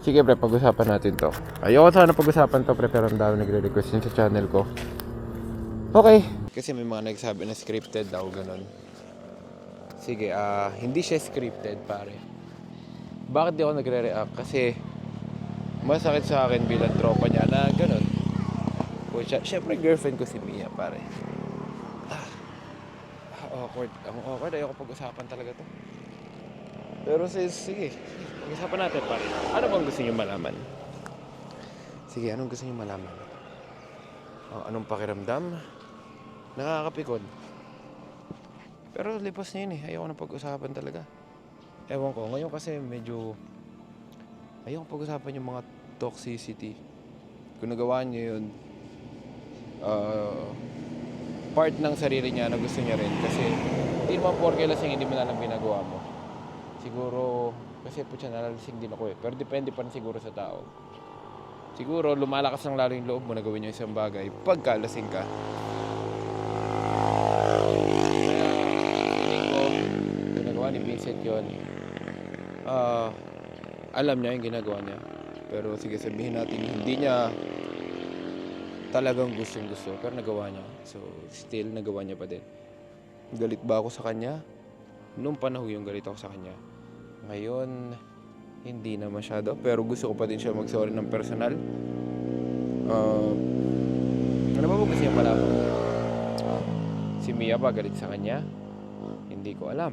Sige pre, pag-usapan natin to. Ayoko sana pag-usapan to pre, pero ang dami nagre-request yun sa channel ko. Okay. Kasi may mga nagsabi na scripted daw, ganun. Sige, ah, hindi siya scripted pare. Bakit di ako nagre-react? Kasi masakit sa akin bilang tropa niya na ganun. Pucha, syempre girlfriend ko si Mia pare. Ah, awkward. Ang awkward. Ayoko pag-usapan talaga to. Pero sige, sige. Pag-usapan natin pare. Ano bang gusto niyo malaman? Sige, anong gusto niyo malaman? Oh, anong pakiramdam? Nakakapikon. Pero lipas na yun eh. Ayoko na pag-usapan talaga. Ewan ko. Ngayon kasi medyo... Ayoko pag-usapan yung mga toxicity. Kung nagawa niyo yun, uh, part ng sarili niya na gusto niya rin. Kasi hindi naman porke lasing hindi mo na alam ginagawa mo. Siguro, kasi po siya nalalasing din ako eh. Pero depende pa rin siguro sa tao. Siguro, lumalakas ng lalo yung loob mo na gawin yung isang bagay pagka lasing ka. Ginagawa ni Vincent yun. Ah, alam niya yung ginagawa niya. Pero sige, sabihin natin, hindi niya talagang gustong gusto. Pero nagawa niya. So, still, nagawa niya pa din. Galit ba ako sa kanya? Noong panahon yung galit ako sa kanya. Ngayon, hindi na masyado. Pero gusto ko pa din siya mag-sorry ng personal. Ah, ano ba ba gusto niya malaman? Si Mia ba galit sa kanya? Hindi ko alam.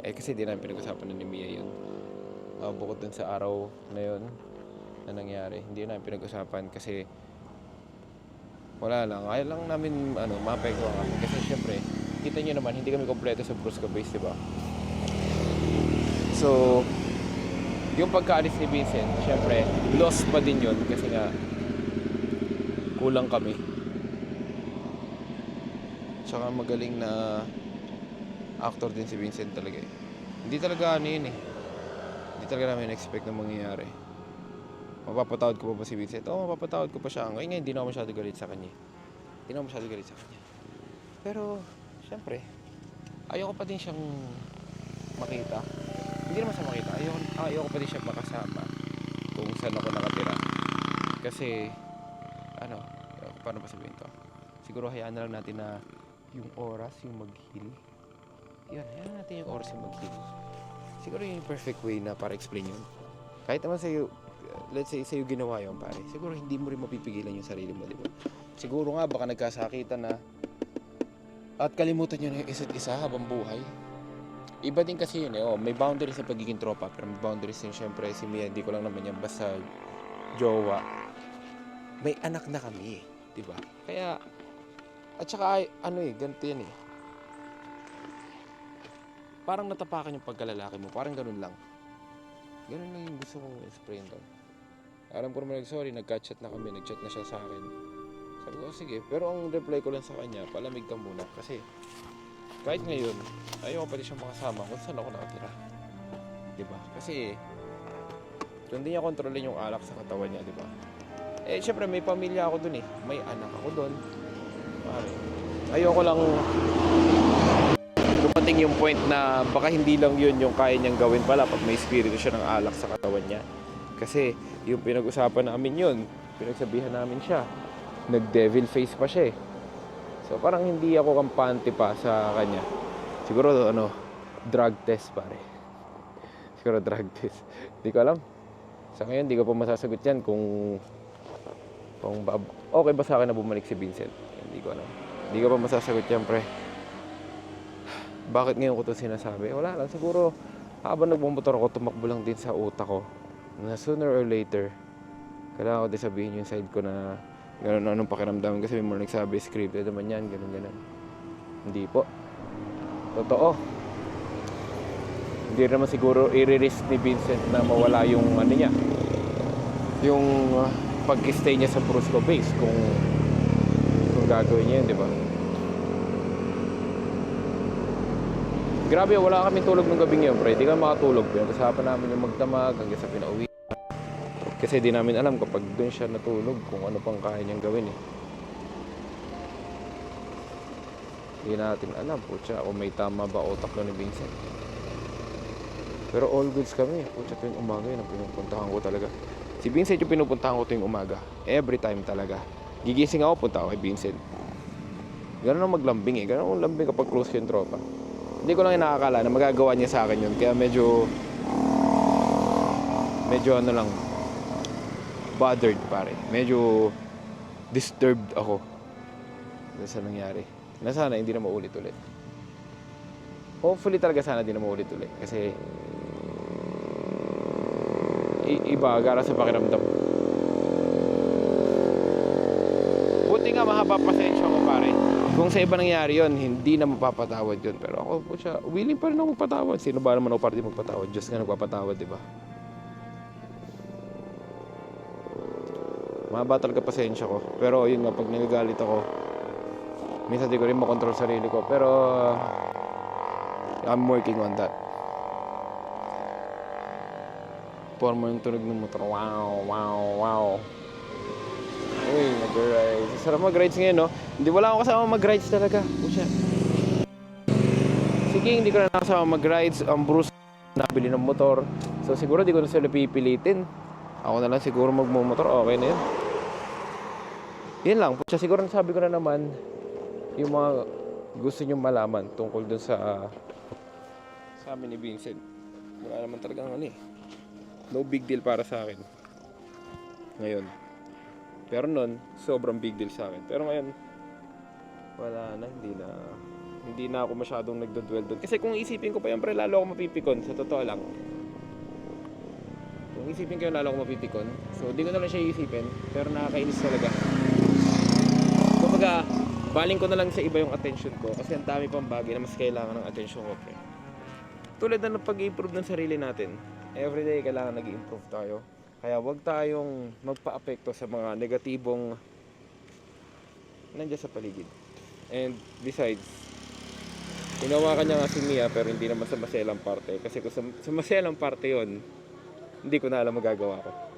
Eh kasi di namin pinag-usapan na ni Mia yun. Ah, bukod dun sa araw na yun na nangyari. Hindi namin pinag-usapan kasi wala lang. Ayaw lang namin ano, mapekwa kami. Kasi syempre, kita nyo naman, hindi kami kompleto sa Brusca Base, di ba? So, yung pagkaalis ni Vincent, syempre, lost pa din yun kasi nga kulang kami. Tsaka magaling na actor din si Vincent talaga eh. Hindi talaga ano yun eh. Hindi talaga namin expect na mangyayari. Mapapatawad ko pa ba si Vincent? Oo, mapapatawad ko pa siya. Ngayon nga, hindi na ako masyado galit sa kanya. Hindi na ako masyado galit sa kanya. Pero, syempre, ayoko pa din siyang makita. Hindi naman sa makita. Ayoko, ayoko pa din siyang makasama kung saan ako nakatira. Kasi, ano, paano ba sabihin to? Siguro hayaan na lang natin na yung oras, yung mag-heal. Yun, hayaan natin yung oras yung mag-heal. Siguro yun yung perfect way na para explain yun. Kahit naman sa'yo, let's say sa'yo ginawa yun pare, siguro hindi mo rin mapipigilan yung sarili mo, di ba? Siguro nga baka nagkasakitan na at kalimutan nyo na yung isa't isa habang buhay. Iba din kasi yun eh, oh, may boundaries sa pagiging tropa, pero may boundaries din syempre si Mia, hindi ko lang naman yan basta jowa. May anak na kami, di ba? Kaya, at saka ano eh, ganito yan eh. Parang natapakan yung pagkalalaki mo, parang ganun lang. Ganun lang yung gusto kong explain doon. Alam ko naman nag-sorry, nag-chat na kami, nag-chat na siya sa akin. Sabi ko, "Oh, sige. Pero ang reply ko lang sa kanya, palamig ka muna. Kasi kahit ngayon, ayaw pa rin siya makasama kung saan ako nakatira. Di ba? Kasi kung hindi niya kontrolin yung alak sa katawan niya, di ba? Eh, syempre, may pamilya ako dun eh. May anak ako dun. Ayoko lang dumating yung point na baka hindi lang yun yung kaya niyang gawin pala pag may espiritu siya ng alak sa katawan niya. Kasi yung pinag-usapan namin yun, pinagsabihan namin siya. Nag-devil face pa siya eh. So parang hindi ako kampante pa sa kanya. Siguro ano, drug test pare. Siguro drug test. Hindi ko alam. Sa ngayon, hindi ko pa masasagot yan kung kung ba, okay ba sa akin na bumalik si Vincent. Hindi ko alam. Hindi ko pa masasagot yan, pre. Bakit ngayon ko ito sinasabi? Wala lang. Siguro, habang nagmumotor ako, tumakbo lang din sa utak ko na sooner or later, kailangan ko din sabihin yung side ko na gano'n anong pakiramdam. Kasi may mga nagsabi, scripted naman yan, gano'n gano'n. Hindi po. Totoo. Hindi naman siguro i-risk ni Vincent na mawala yung ano niya. Yung uh, pag-stay niya sa Brusco base kung kung gagawin niya yun, di ba? Grabe, wala kami tulog ng gabing yun, pre. Hindi kami makatulog. Pinag-usapan namin yung magdamag hanggang sa pinauwi. Kasi di namin alam kapag doon siya natulog kung ano pang kaya niyang gawin eh. Hindi natin alam po kung may tama ba utak nun ni Vincent. Pero all goods kami. Pucha tuwing umaga yun ang pinupuntahan ko talaga. Si Vincent yung pinupuntahan ko tuwing umaga. Every time talaga. Gigising ako, punta ako kay Vincent. Ganun ang maglambing eh. Ganun ang lambing kapag close yung tropa. Hindi ko lang inakakala na magagawa niya sa akin yun. Kaya medyo... Medyo ano lang... Bothered pare. Medyo... Disturbed ako. Sa nangyari. Na sana hindi na maulit ulit. Hopefully talaga sana di na maulit ulit. Kasi... iba, gara sa pakiramdam. Buti nga mahaba pasensya ko pare. Kung sa iba nangyari yon hindi na mapapatawad yun. Pero ako po siya, willing pa rin ako magpatawad. Sino ba naman ako para di magpatawad? Diyos nga nagpapatawad, di ba? Mahaba talaga pasensya ko. Pero yun nga, pag nagagalit ako, minsan di ko rin makontrol sarili ko. Pero, I'm working on that. Forma yung tunog ng motor. Wow, wow, wow. Uy, nag-rides. Sarap mag-rides ngayon, no? Hindi wala akong kasama mag-rides talaga. Pusya. Sige, hindi ko na nakasama mag-rides. Ang Bruce nabili ng motor. So siguro di ko na sila pipilitin. Ako na lang siguro magmumotor. Okay na yun. Yun lang. Pusya, siguro nasabi ko na naman yung mga gusto nyo malaman tungkol dun sa sa amin ni Vincent. Wala naman talagang ano eh. No big deal para sa akin. Ngayon. Pero nun, sobrang big deal sa akin. Pero ngayon, wala na, hindi na hindi na ako masyadong nagdodwell doon. Kasi kung isipin ko pa yan, pre, lalo ako mapipikon. Sa totoo lang. Kung isipin ko yun, lalo ako mapipikon. So, di ko na lang siya isipin. Pero nakakainis talaga. Kumbaga, baling ko na lang sa iba yung attention ko. Kasi ang dami pang bagay na mas kailangan ng attention ko, pre. Tulad na pag-improve ng sarili natin. Everyday, kailangan nag-improve tayo. Kaya wag tayong magpa-apekto sa mga negatibong nandiyan sa paligid. And besides, Hinawakan niya nga si Mia pero hindi naman sa maselang parte. Kasi kung sa, sa maselang parte yon hindi ko na alam magagawa ko.